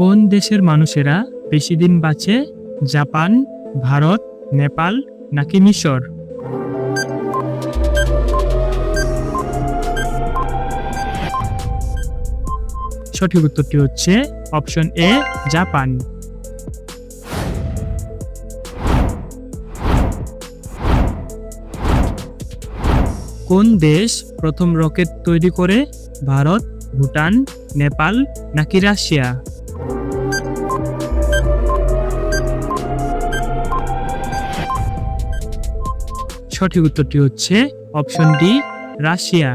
কোন দেশের মানুষেরা বেশি দিন বাঁচে? জাপান, ভারত, নেপাল নাকি মিশর? সঠিক উত্তরটি হচ্ছে অপশন এ, জাপান। কোন দেশ প্রথম রকেট তৈরি করে? ভারত, ভুটান, নেপাল নাকি রাশিয়া? সঠিক উত্তরটি হচ্ছে অপশন ডি, রাশিয়া।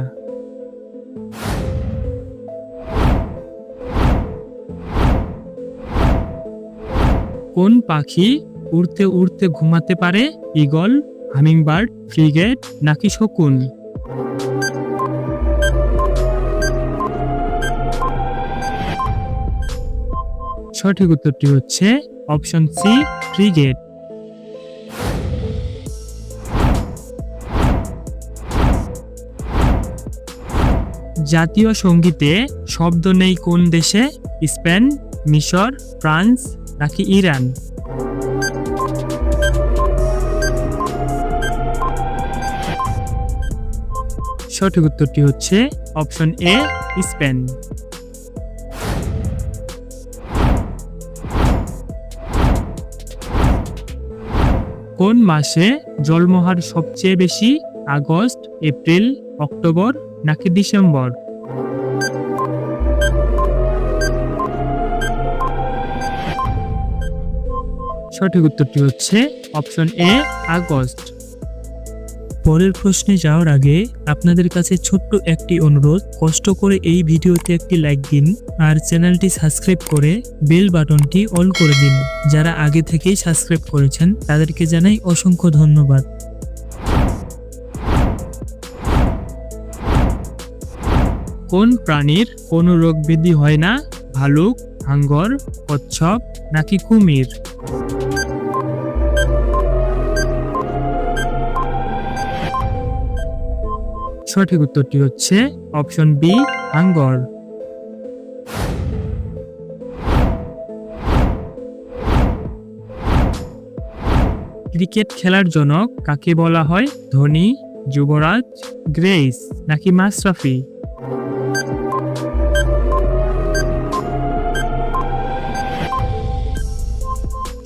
কোন পাখি উড়তে উড়তে ঘুমাতে পারে? ঈগল, হামিংবার্ড, ফ্রিগেট নাকি শকুন? সঠিক উত্তরটি হচ্ছে অপশন সি, ফ্রিগেট। জাতীয় সঙ্গীতে শব্দ নেই কোন দেশে? স্পেন, মিশর, ফ্রান্স নাকি ইরান? সঠিক উত্তরটি হচ্ছে অপশন এ, স্পেন। কোন মাসে জলমহার সবচেয়ে বেশি? আগস্ট, এপ্রিল, অক্টোবর নাকি ডিসেম্বর। সঠিক উত্তরটি হচ্ছে অপশন এ, আগস্ট। পরের প্রশ্নে যাওয়ার আগে আপনাদের কাছে ছোট্ট একটি অনুরোধ, কষ্ট করে এই ভিডিওতে একটি লাইক দিন আর চ্যানেলটি সাবস্ক্রাইব করে বেল বাটনটি অল করে দিন। যারা আগে থেকেই সাবস্ক্রাইব করেছেন, তাদেরকে জানাই অসংখ্য ধন্যবাদ। কোন প্রাণীর কোনো রোগ ব্যাধি হয় না, ভালুক, হাঙ্গর, কচ্ছপ নাকি কুমির। সঠিক উত্তরটি হচ্ছে অপশন বি, হাঙ্গর। ক্রিকেট খেলার জনক কাকে বলা হয়? ধোনি, যুবরাজ, গ্রেস নাকি মাশরাফি?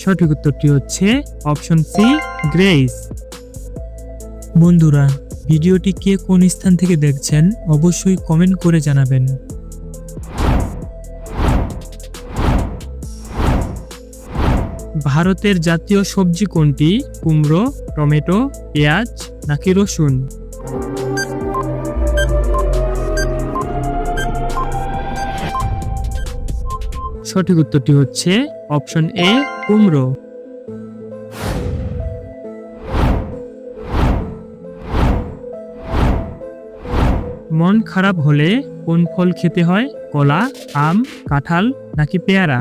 সঠিক উত্তরটি হচ্ছে অপশন সি, গ্রেস। বন্ধুরা, ভিডিওটি কে কোন স্থান থেকে দেখছেন অবশ্যই কমেন্ট করে জানাবেন। ভারতের জাতীয় সবজি কোনটি? কুমড়ো, টমেটো, পেঁয়াজ নাকি রসুন? সঠিক উত্তরটি হচ্ছে অপশন এ, কুমড়ো। মন খারাপ হলে কোন ফল খেতে হয়? কলা, আম, কাঁঠাল নাকি পেয়ারা?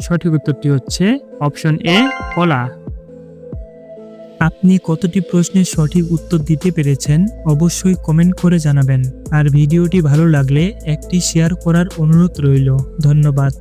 সঠিক উত্তরটি হচ্ছে অপশন এ, কলা। আপনি কতটি প্রশ্নের সঠিক উত্তর দিতে পেরেছেন অবশ্যই কমেন্ট করে জানাবেন। আর ভিডিওটি ভালো লাগলে একটি শেয়ার করার অনুরোধ রইল। ধন্যবাদ।